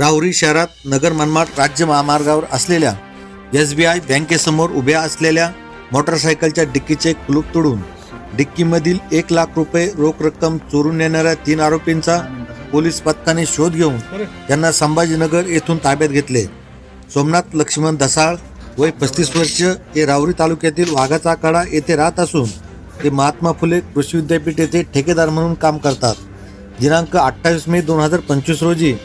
राहुरी शहरात नगर मनमाड राज्य महामार्गावर असलेल्या एस बी आय बँकेसमोर उभ्या असलेल्या मोटरसायकलच्या डिक्कीचे कुलूप तोडून डिक्कीमधील एक लाख रुपये रोख रक्कम चोरून नेणाऱ्या तीन आरोपींचा पोलीस पथकाने शोध घेऊन त्यांना संभाजीनगर येथून ताब्यात घेतले. सोमनाथ लक्ष्मण दसाळ वय पस्तीस वर्ष हे राहुरी तालुक्यातील वाघाचा आखाडा येथे राहत असून ते महात्मा फुले कृषी विद्यापीठ येथे ठेकेदार म्हणून काम करतात. दिनांक अठ्ठावीस मे दोन हजार पंचवीस रोजी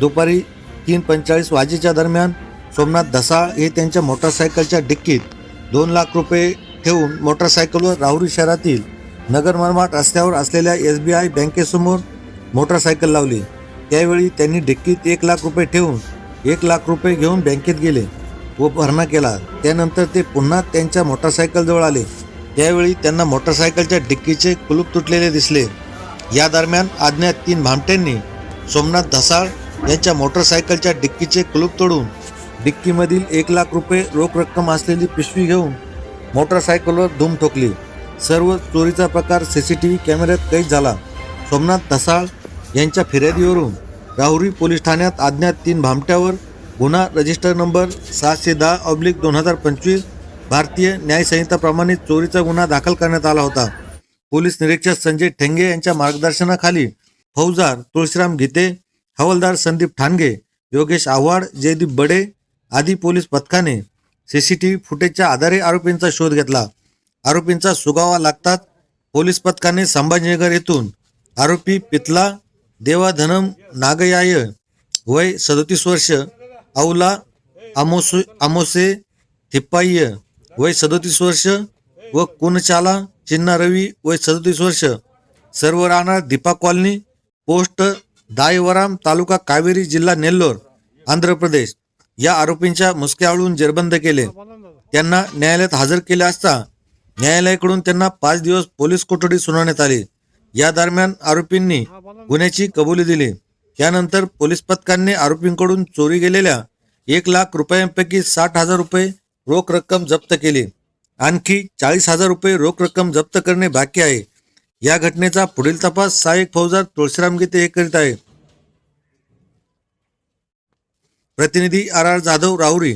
दुपारी तीन पंचेचाळीस वाजेच्या दरम्यान सोमनाथ धसाळ हे त्यांच्या मोटरसायकलच्या डिक्कीत दोन लाख रुपये ठेवून मोटरसायकलवर राहुरी शहरातील नगर मनमाट रस्त्यावर असलेल्या एस बी आय बँकेसमोर मोटरसायकल लावली. त्यावेळी त्यांनी डिक्कीत एक लाख रुपये ठेवून एक लाख रुपये घेऊन बँकेत गेले व भरणा केला. त्यानंतर ते पुन्हा त्यांच्या मोटरसायकलजवळ आले. त्यावेळी त्यांना मोटरसायकलच्या डिक्कीचे कुलूप तुटलेले दिसले. या दरम्यान आज्ञात तीन भामट्यांनी सोमनाथ धसाळ यांच्या मोटरसायकलच्या डिक्कीचे कुलूप तोडून डिक्कीमधील एक लाख रुपये रोख रक्कम असलेली पिशवी घेऊन मोटरसायकलवर धूम ठोकली. सर्व चोरीचा प्रकार सी सी टी व्ही कॅमेऱ्यात कैद झाला. सोमनाथ धसाळ यांच्या फिर्यादीवरून राहुरी पोलीस ठाण्यात अज्ञात तीन भामट्यावर गुन्हा रजिस्टर नंबर सातशे दहा ऑब्लिक दोन हजार पंचवीस भारतीय न्यायसंहिताप्रमाणे चोरीचा गुन्हा दाखल करण्यात आला होता. पोलीस निरीक्षक संजय ठेंगे यांच्या मार्गदर्शनाखाली फौजदार तुळशीराम गीते हवालदार संदीप ठाणगे योगेश आव्हाड जयदीप बडे आदी पोलीस पथकाने सी सी टी व्ही फुटेजच्या आधारे आरोपींचा शोध घेतला. आरोपींचा सुगावा लागतात पोलीस पथकाने संभाजीनगर येथून आरोपी पितला देवाधनम नागयाय वय सदोतीस वर्ष औला आमोसे आमोसे थिप्पाय्य वय सदोतीस वर्ष व कुनचाला चिन्ना रवी वय सदोतीस वर्ष. सर्व राहणार दीपा कॉलनी पोस्ट दायवराम तालुका कावेरी जिल्हा नेल्लोर आंध्र प्रदेश या आरोपींच्या मुसक्यावळून जेरबंद केले. त्यांना न्यायालयात हजर केले असता न्यायालयाकडून त्यांना पाच दिवस पोलीस कोठडी सुनावण्यात आली. या दरम्यान आरोपींनी गुन्ह्याची कबुली दिली. त्यानंतर पोलीस पथकांनी आरोपींकडून चोरी गेलेल्या एक लाख रुपयांपैकी साठ हजार रुपये रोख रक्कम जप्त केली. आणखी चाळीस हजार रुपये रोख रक्कम जप्त करणे बाकी आहे. या घटनेचा पुढील तपास सहाय्यक फौजदार तुळशीराम गीते हे करीत आहे प्रतिनिधी आर आर जाधव राहुरी.